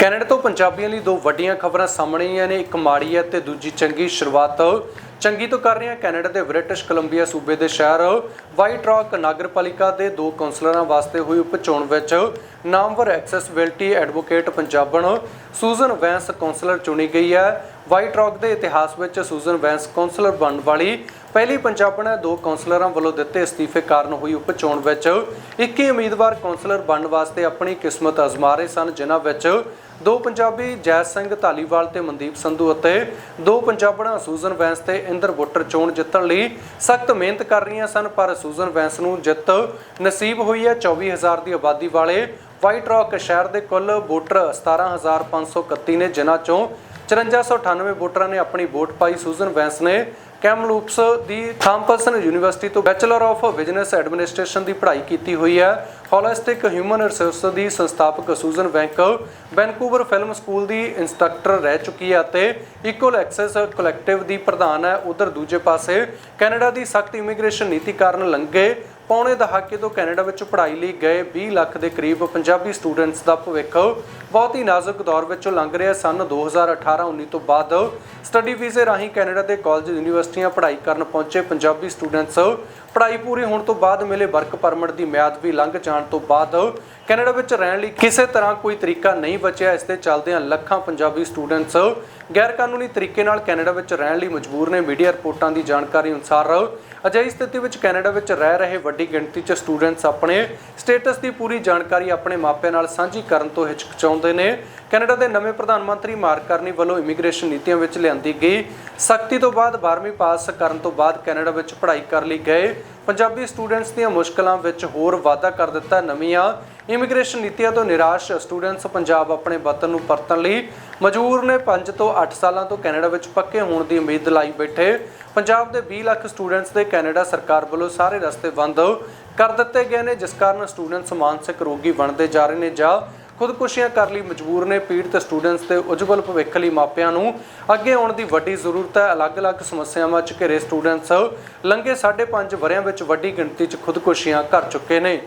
Canada ਤੋਂ ਪੰਜਾਬੀਆਂ ਲਈ ਦੋ ਵੱਡੀਆਂ ਖਬਰਾਂ ਸਾਹਮਣੇ ਆਈਆਂ ਨੇ, ਇੱਕ ਮਾੜੀ ਹੈ ਤੇ ਦੂਜੀ ਚੰਗੀ ਸ਼ੁਰੂਆਤ। ਚੰਗੀ ਤੋਂ ਕਰ ਰਹੇ ਹਾਂ ਕੈਨੇਡਾ ਦੇ ਬ੍ਰਿਟਿਸ਼ ਕੋਲੰਬੀਆ ਸੂਬੇ ਦੇ ਸ਼ਹਿਰ। ਵਾਈਟ ਰੌਕ ਨਗਰਪਾਲਿਕਾ ਦੇ ਦੋ ਕੌਂਸਲਰਾਂ ਵਾਸਤੇ ਹੋਈ ਉਪਚੋਣ ਵਿੱਚ ਨਾਮਵਰ ਐਕਸੈਸਿਬਿਲਟੀ ਐਡਵੋਕੇਟ ਪੰਜਾਬਣ ਸੂਜ਼ਨ ਵੈਂਸ ਕੌਂਸਲਰ ਚੁਣੀ ਗਈ ਹੈ। ਵਾਈਟ ਰੌਕ ਦੇ ਇਤਿਹਾਸ ਵਿੱਚ ਸੂਜ਼ਨ ਵੈਂਸ ਕੌਂਸਲਰ ਬਣਨ ਵਾਲੀ ਪਹਿਲੀ ਪੰਜਾਬਣ ਦੋ ਕੌਂਸਲਰਾਂ ਵੱਲੋਂ ਦਿੱਤੇ ਅਸਤੀਫੇ ਕਾਰਨ ਹੋਈ ਉਪਚੋਣ ਵਿੱਚ 21 ਉਮੀਦਵਾਰ ਕੌਂਸਲਰ ਬਣਨ ਵਾਸਤੇ ਆਪਣੀ ਕਿਸਮਤ ਅਜ਼ਮਾ ਰਹੇ ਸਨ, ਜਿਨ੍ਹਾਂ ਵਿੱਚ ਦੋ ਪੰਜਾਬੀ ਜੈ ਸਿੰਘ ਧਾਲੀਵਾਲ ਤੇ ਮਨਦੀਪ ਸੰਧੂ ਅਤੇ ਦੋ ਪੰਜਾਬਣਾਂ ਸੂਜ਼ਨ ਵੈਂਸ ਤੇ ਇੰਦਰ ਵੋਟਰ ਚੋਣ ਜਿੱਤਣ ਲਈ ਸਖਤ ਮਿਹਨਤ ਕਰ ਰਹੀਆਂ ਸਨ, ਪਰ ਸੂਜ਼ਨ ਵੈਂਸ ਨੂੰ ਜਿੱਤ ਨਸੀਬ ਹੋਈ ਹੈ। 24000 ਦੀ ਆਬਾਦੀ ਵਾਲੇ ਵਾਈਟ ਰੌਕ ਸ਼ਹਿਰ ਦੇ ਕੁੱਲ ਵੋਟਰ 17531 ਨੇ, ਜਿਨ੍ਹਾਂ ਚੋਂ 5498 ਵੋਟਰਾਂ ਨੇ ਆਪਣੀ ਵੋਟ ਪਾਈ। ਸੂਜ਼ਨ ਵੈਂਸ ਨੇ ਕੈਮਲੂਪਸ ਦੀ ਥਾਮਪਸਨ ਯੂਨੀਵਰਸਿਟੀ ਤੋਂ ਬੈਚਲਰ ਆਫ ਬਿਜ਼ਨਸ ਐਡਮਿਨਿਸਟ੍ਰੇਸ਼ਨ ਦੀ ਪੜ੍ਹਾਈ ਕੀਤੀ ਹੋਈ ਹੈ। ਹੋਲਿਸਟਿਕ ਹਿਊਮਨ ਰਿਸੋਰਸ ਦੀ ਸੰਸਥਾਪਕ Susan Vance Vancouver film school ਦੀ ਇੰਸਟ੍ਰਕਟਰ ਰਹਿ ਚੁੱਕੀ ਹੈ ਅਤੇ ਇਕੁਅਲ ਐਕਸੈਸ ਕਲੈਕਟਿਵ ਦੀ ਪ੍ਰਧਾਨ ਹੈ। ਉਧਰ ਦੂਜੇ ਪਾਸੇ ਕੈਨੇਡਾ ਦੀ ਸਖਤ ਇਮੀਗ੍ਰੇਸ਼ਨ ਨੀਤੀ ਕਾਰਨ ਲੰਘੇ। ਪੌਣੇ ਦਹਾਕੇ ਤੋਂ ਕੈਨੇਡਾ ਵਿੱਚ ਪੜ੍ਹਾਈ ਲਈ ਗਏ 20 ਲੱਖ ਦੇ ਕਰੀਬ ਪੰਜਾਬੀ ਸਟੂਡੈਂਟਸ ਦਾ ਭਵਿੱਖ ਬਹੁਤ ਹੀ ਨਾਜ਼ੁਕ ਦੌਰ ਵਿੱਚੋਂ ਲੰਘ ਰਿਹਾ ਸਨ। 2018-19 ਤੋਂ ਬਾਅਦ ਸਟੱਡੀ ਵੀਜ਼ੇ ਰਾਹੀਂ ਕੈਨੇਡਾ ਦੇ ਕਾਲਜ, ਯੂਨੀਵਰਸਿਟੀਆਂ ਪੜ੍ਹਾਈ ਕਰਨ ਪਹੁੰਚੇ ਪੰਜਾਬੀ ਸਟੂਡੈਂਟਸ। ਪੜ੍ਹਾਈ ਪੂਰੀ ਹੋਣ ਤੋਂ ਬਾਅਦ ਮਿਲੇ ਵਰਕ ਪਰਮਿਟ ਦੀ ਮਿਆਦ ਵੀ ਲੰਘ ਜਾਣ ਤੋਂ ਬਾਅਦ ਕੈਨੇਡਾ ਵਿੱਚ ਰਹਿਣ ਲਈ ਕਿਸੇ ਤਰ੍ਹਾਂ ਕੋਈ ਤਰੀਕਾ ਨਹੀਂ ਬਚਿਆ। ਇਸ ਦੇ ਚੱਲਦਿਆਂ ਲੱਖਾਂ ਪੰਜਾਬੀ ਸਟੂਡੈਂਟਸ ਗੈਰ ਕਾਨੂੰਨੀ ਤਰੀਕੇ ਨਾਲ ਕੈਨੇਡਾ ਵਿੱਚ ਰਹਿਣ ਲਈ ਮਜਬੂਰ ਨੇ। ਮੀਡੀਆ ਰਿਪੋਰਟਾਂ ਦੀ ਜਾਣਕਾਰੀ ਅਨੁਸਾਰ ਅਜਿਹੀ ਸਥਿਤੀ ਵਿੱਚ ਕੈਨੇਡਾ ਵਿੱਚ ਰਹਿ ਰਹੇ ਵੱਡੀ ਗਿਣਤੀ 'ਚ ਸਟੂਡੈਂਟਸ ਆਪਣੇ ਸਟੇਟਸ ਦੀ ਪੂਰੀ ਜਾਣਕਾਰੀ ਆਪਣੇ ਮਾਪਿਆਂ ਨਾਲ ਸਾਂਝੀ ਕਰਨ ਤੋਂ ਹਿਚਕਚਾਉਂਦੇ ਨੇ। ਕੈਨੇਡਾ ਦੇ ਨਵੇਂ ਪ੍ਰਧਾਨ ਮੰਤਰੀ ਮਾਰਕ ਕਰਨੀ ਵੱਲੋਂ ਇਮੀਗ੍ਰੇਸ਼ਨ ਨੀਤੀਆਂ ਵਿੱਚ ਲਿਆਂਦੀ ਗਈ। ਸਖਤੀ ਤੋਂ ਬਾਅਦ 12ਵੀਂ ਪਾਸ ਕਰਨ ਤੋਂ ਬਾਅਦ ਕੈਨੇਡਾ ਵਿੱਚ ਪੜ੍ਹਾਈ ਕਰ ਲਈ ਗਏ। ਪੰਜਾਬੀ ਸਟੂਡੈਂਟਸ ਦੀਆਂ ਮੁਸ਼ਕਲਾਂ ਵਿੱਚ ਹੋਰ ਵਾਧਾ ਕਰ ਦਿੱਤਾ ਨਵੀਆਂ। ਇਮੀਗ੍ਰੇਸ਼ਨ ਨੀਤੀਆਂ ਤੋਂ ਨਿਰਾਸ਼ ਸਟੂਡੈਂਟਸ ਪੰਜਾਬ ਆਪਣੇ ਵਤਨ ਨੂੰ ਪਰਤਣ ਲਈ। ਮਜ਼ਦੂਰ ਨੇ 5 ਤੋਂ 8 ਸਾਲਾਂ ਤੋਂ ਕੈਨੇਡਾ ਵਿੱਚ ਪੱਕੇ ਹੋਣ ਦੀ ਉਮੀਦ ਲਾਈ ਬੈਠੇ। ਪੰਜਾਬ ਦੇ 20 ਲੱਖ ਸਟੂਡੈਂਟਸ ਦੇ ਕੈਨੇਡਾ ਸਰਕਾਰ ਵੱਲੋਂ ਸਾਰੇ ਰਸਤੇ ਬੰਦ ਕਰ ਦਿੱਤੇ ਗਏ ਨੇ, ਜਿਸ ਕਾਰਨ ਸਟੂਡੈਂਟਸ ਮਾਨਸਿਕ ਰੋਗੀ ਬਣਦੇ ਜਾ ਰਹੇ ਨੇ ਜਾਂ ਖੁਦਕੁਸ਼ੀਆਂ ਕਰਨ ਲਈ ਮਜਬੂਰ ਨੇ, ਪੀੜਤ ਸਟੂਡੈਂਟਸ ਦੇ ਉਜਵਲ ਭਵਿੱਖ ਲਈ ਮਾਪਿਆਂ ਨੂੰ ਅੱਗੇ ਆਉਣ ਦੀ ਵੱਡੀ ਜ਼ਰੂਰਤ ਹੈ। ਅਲੱਗ-ਅਲੱਗ ਸਮੱਸਿਆਵਾਂ 'ਚ ਘਿਰੇ ਸਟੂਡੈਂਟਸ ਲੰਘੇ 5.5 ਵਰਿਆਂ ਵਿੱਚ ਵੱਡੀ ਗਿਣਤੀ 'ਚ ਖੁਦਕੁਸ਼ੀਆਂ ਕਰ ਚੁੱਕੇ ਨੇ।